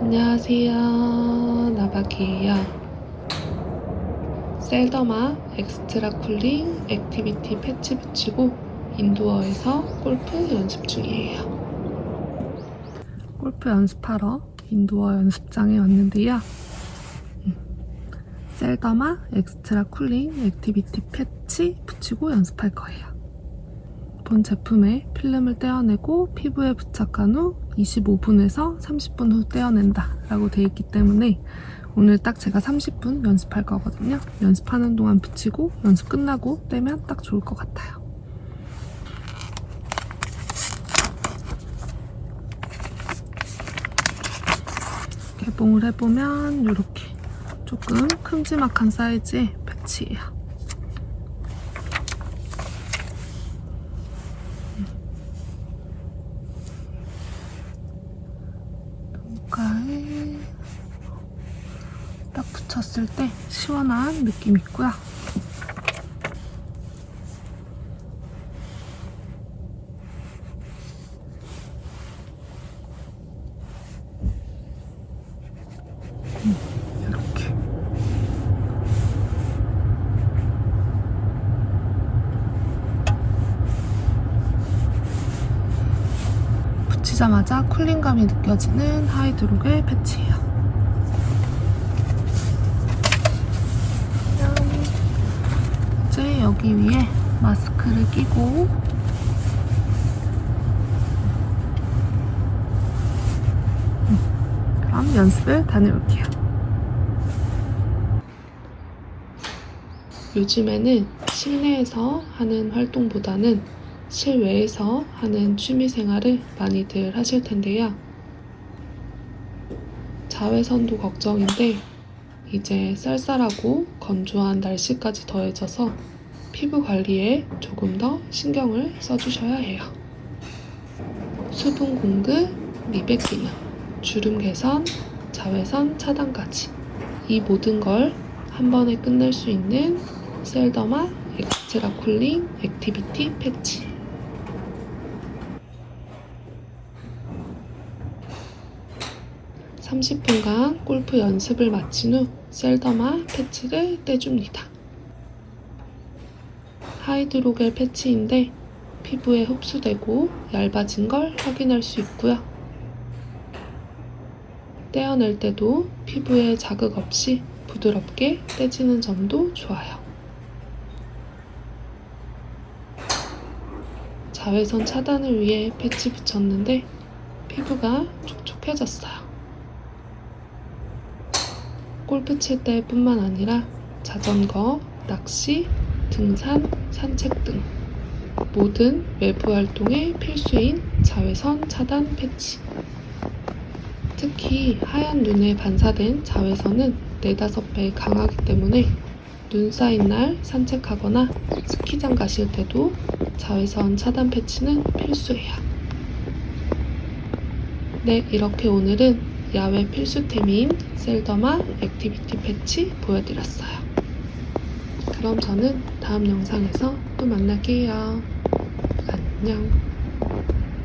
안녕하세요. 나바키예요. 셀더마 엑스트라 쿨링 액티비티 패치 붙이고 인도어에서 골프 연습 중이에요. 골프 연습하러 인도어 연습장에 왔는데요. 음, 셀더마 엑스트라 쿨링 액티비티 패치 붙이고 연습할 거예요. 본 제품에 필름을 떼어내고 피부에 부착한 후 25분에서 30분 후 떼어낸다 라고 돼 있기 때문에 오늘 딱 제가 30분 연습할 거거든요. 연습하는 동안 붙이고 연습 끝나고 떼면 딱 좋을 것 같아요. 개봉을 해보면 이렇게 조금 큼지막한 사이즈의 패치예요. 가에 딱 붙였을 때 시원한 느낌 있고요. 음, 이렇게. 붙이자마자 쿨링감이 느껴지는 하이드록의 패치예요. 짠. 이제 여기 위에 마스크를 끼고 음, 그럼 연습을 다녀올게요. 요즘에는 실내에서 하는 활동보다는 실외에서 하는 취미 생활을 많이들 하실 텐데요. 자외선도 걱정인데 이제 쌀쌀하고 건조한 날씨까지 더해져서 피부 관리에 조금 더 신경을 써주셔야 해요. 수분 공급, 미백 기능, 주름 개선, 자외선 차단까지 이 모든 걸 한 번에 끝낼 수 있는 셀더마 엑스트라 쿨링 액티비티 패치. (30분간) 골프 연습을 마친 후 셀더마 패치를 떼줍니다. 하이드로겔 패치인데 피부에 흡수되고 얇아진 걸 확인할 수 있고요. 떼어낼 때도 피부에 자극 없이 부드럽게 떼지는 점도 좋아요. 자외선 차단을 위해 패치 붙였는데 피부가 촉촉해졌어요. 골프 칠 때뿐만 아니라 자전거, 낚시, 등산, 산책 등 모든 외부 활동에 필수인 자외선 차단 패치. 특히 하얀 눈에 반사된 자외선은 4, 5배 강하기 때문에 눈 쌓인 날 산책하거나 스키장 가실 때도 자외선 차단 패치는 필수예요. 네, 이렇게 오늘은 야외 필수템인 셀더마 액티비티 패치 보여드렸어요. 그럼 저는 다음 영상에서 또 만날게요. 안녕.